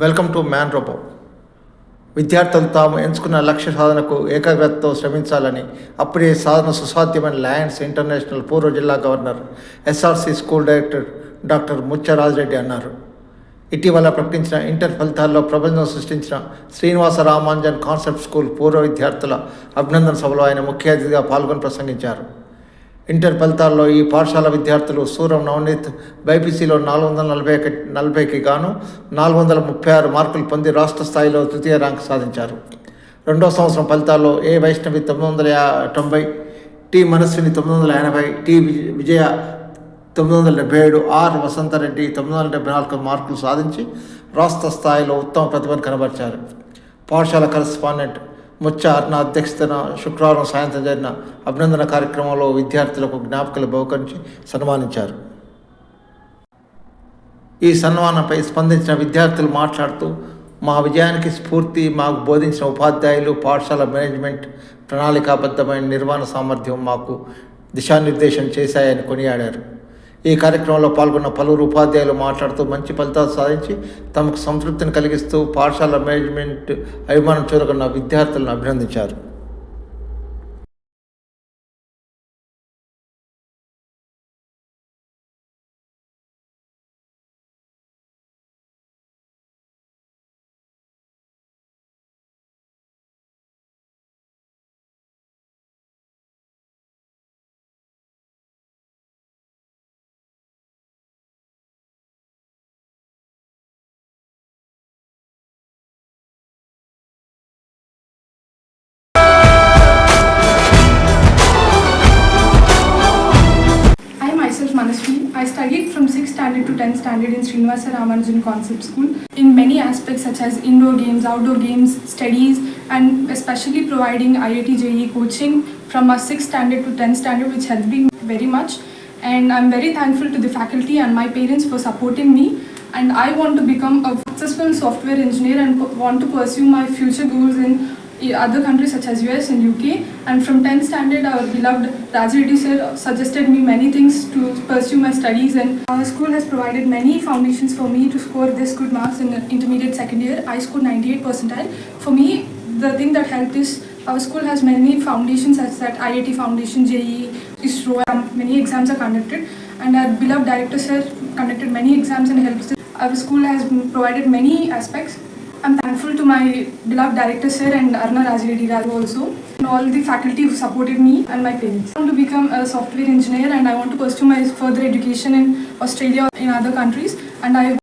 Welcome to man robo విద్యార్థులు తాము ఎంచుకున్న లక్ష్య సాధనకు ఏకాగ్రతతో శ్రమించాలని అప్పుడే సాధన సుసాధ్యమైన లయన్స్ ఇంటర్నేషనల్ పూర్వ జిల్లా governor SRC school director doctor Muccharajareddy అన్నారు. ఇటీవల ప్రకటించిన ఇంటర్ ఫలితాల్లో ప్రపంచం సృష్టించిన శ్రీనివాస రామాంజన్ కాన్సెప్ట్ స్కూల్ పూర్వ విద్యార్థుల అభినందన సభలో ఆయన ముఖ్య అతిథిగా పాల్గొని ప్రసంగించారు. ఇంటర్ ఫలితాల్లో ఈ పాఠశాల విద్యార్థులు సూరం నవనీత్ బైపీసీలో నాలుగు వందల నలభై ఒకటి నలభైకి గాను నాలుగు వందల ముప్పై ఆరు మార్కులు పొంది రాష్ట్ర స్థాయిలో తృతీయ ర్యాంక్ సాధించారు. రెండో సంవత్సరం ఫలితాల్లో ఏ వైష్ణవి తొమ్మిది వందల తొంభై టి మనస్విని తొమ్మిది వందల ఎనభై టి విజయ తొమ్మిది వందల డెబ్బై ఏడు ఆర్ వసంతరెడ్డి తొమ్మిది వందల డెబ్బై నాలుగు మార్కులు సాధించి రాష్ట్ర స్థాయిలో ఉత్తమ ప్రతిభను కనబరిచారు. పాఠశాల కరస్పాండెంట్ ముచ్చ అర్ణ అధ్యక్షతన శుక్రవారం సాయంత్రం జరిగిన అభినందన కార్యక్రమంలో విద్యార్థులకు జ్ఞాపకాలు బహుకరించి సన్మానించారు. ఈ సన్మానంపై స్పందించిన విద్యార్థులు మాట్లాడుతూ మా విజయానికి స్ఫూర్తి మాకు బోధించిన ఉపాధ్యాయులు పాఠశాల మేనేజ్మెంట్ ప్రణాళికాబద్ధమైన నిర్వహణ సామర్థ్యం మాకు దిశానిర్దేశం చేశాయని కొనియాడారు. ఈ కార్యక్రమంలో పాల్గొన్న పలువురు ఉపాధ్యాయులు మాట్లాడుతూ మంచి ఫలితాలు సాధించి తమకు సంతృప్తిని కలిగిస్తూ పాఠశాల మేనేజ్మెంట్ అభిమానం చూరగొన్న విద్యార్థులను అభినందించారు. 10th standard in Srinivasa Ramanujan Concept School in many aspects such as indoor games, outdoor games, studies, and especially providing IIT JEE coaching from a 6th standard to 10th standard, which helped me very much. And I'm very thankful to the faculty and my parents for supporting me. And I want to become a successful software engineer and want to pursue my future goals in other countries such as US and UK. And from 10th standard, our beloved Rajreddy sir suggested me many things to pursue my studies. And our school has provided many foundations for me to score this good marks in intermediate second year. I scored 98 percentile. For me, the thing that helped is our school has many foundations such that IIT Foundation, JEE, ISRO, many exams are conducted. And our beloved director sir conducted many exams and helped. Our school has provided many aspects. I'm thankful to my beloved director sir and Arna Rajreddy Garu also, and all the faculty who supported me and my parents. I want to become a software engineer and I want to pursue my further education in Australia or in other countries. And I